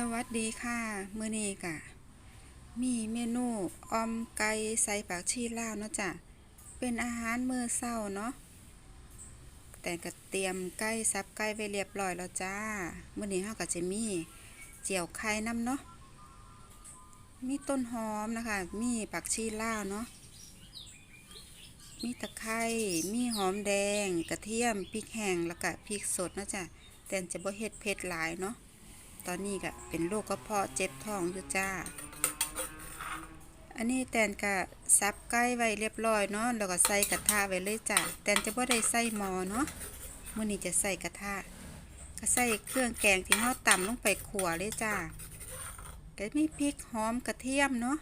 สวัสดีค่ะเมื้อนี้กะ มีเมนูออมไก่ใส่ปากชีลาวเนาะจ้ะเป็นอาหารมื้อเช้าเนาะแต่ก็เตรียมไก่สับไก่ไว้เรียบร้อยแล้วจ้าเมื้อนี้เฮาก็จะมีเจียวไข่น้ำเนาะมีต้นหอมนะคะ มีผักชีลาวเนาะมีตะไคร้มีหอมแดง กระเทียมพริกแห้งแล้วก็พริกสดเนาะจ้ะแต่จะบ่เฮ็ดเผ็ดหลายเนาะ ตอนนี้ก็เป็นโรคกระเพาะเจ็บท้องอยู่จ้า อันนี้แตนก็ซับไก่ไว้เรียบร้อยเนาะแล้วก็ใส่กระทะไว้เลยจ้าแตนจะบ่ได้ใส่หมอเนาะมื้อนี้จะใส่กระทะก็ใส่เครื่องแกงที่เฮาตำลงไปขั่วเลยจ้าก็มีพริกหอมกระเทียมเนาะ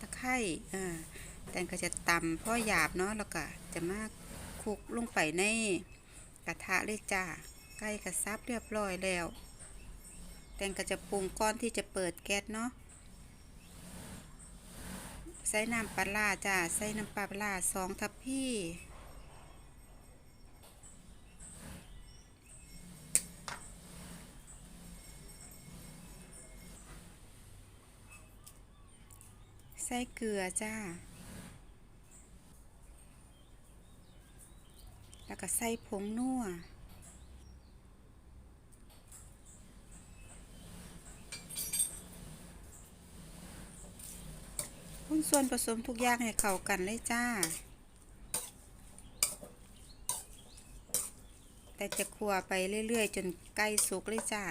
ตะไคร้อ่าแตนก็จะตำพ่อหยาบเนาะแล้วก็จะมาคลุกลงไปในกระทะเลยจ้าไก่ก็ซับเรียบร้อยแล้ว แตงก็จะปรุงก้อนที่จะเปิดแก๊สเนาะใส่น้ำปลาจ้าใส่น้ำปลาร้าสองทัพพี่ใส่เกลือจ้า แล้วก็ใส่ผงนัว ส่วนผสมทุกอย่างให้เข้ากันเลยจ้า แต่จะคั่วไปเรื่อยๆ จนใกล้สุกเลยจ้า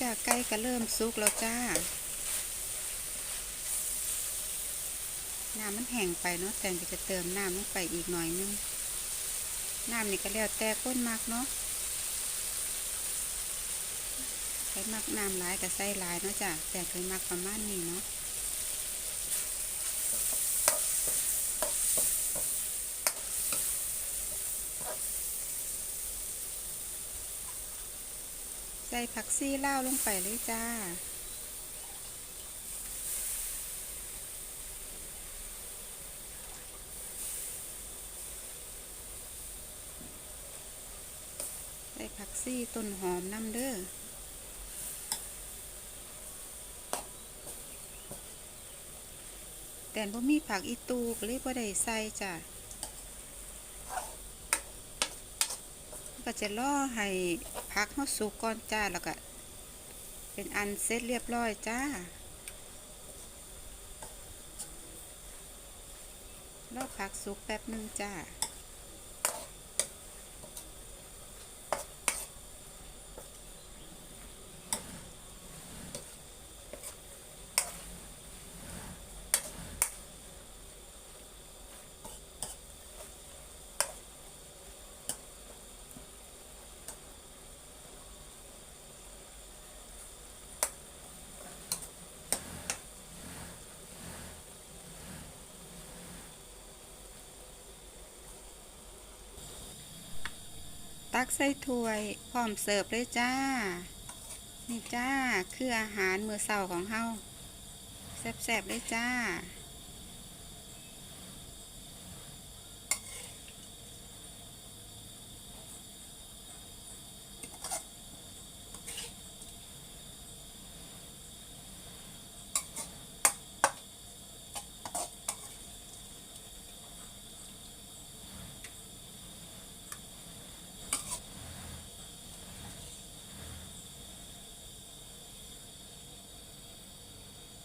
จ้าใกล้ก็เริ่มสุกแล้วจ้า น้ำมันแห้งไปเนาะแต่จะเติมน้ำลงไปอีกหน่อยนึง น้ำนี่ก็แล้วแต่ก้นมากเนาะใช้มักน้ำหลายกับใส่หลายเนาะจ้ะแต่เคยมักประมาณนี้เนาะ ใส่ผักซี่เล่าลงไปเลยจ้า ใส่ผักซี่ต้นหอมน้ำเด้อแต่บ่มีผักอีตูก็เลยบ่ได้ใส่จ้ะ ก็จะล่อให้พักเขาสุกก่อนจ้าแล้วก็เป็นอันเสร็จเรียบร้อยจ้าล่อพักสุกแป๊บหนึงจ้า ตักใส่ถ้วยพร้อมเสิร์ฟเลยจ้า นี่จ้า คืออาหารมื้อเช้าของเฮาแซ่บๆเลยจ้า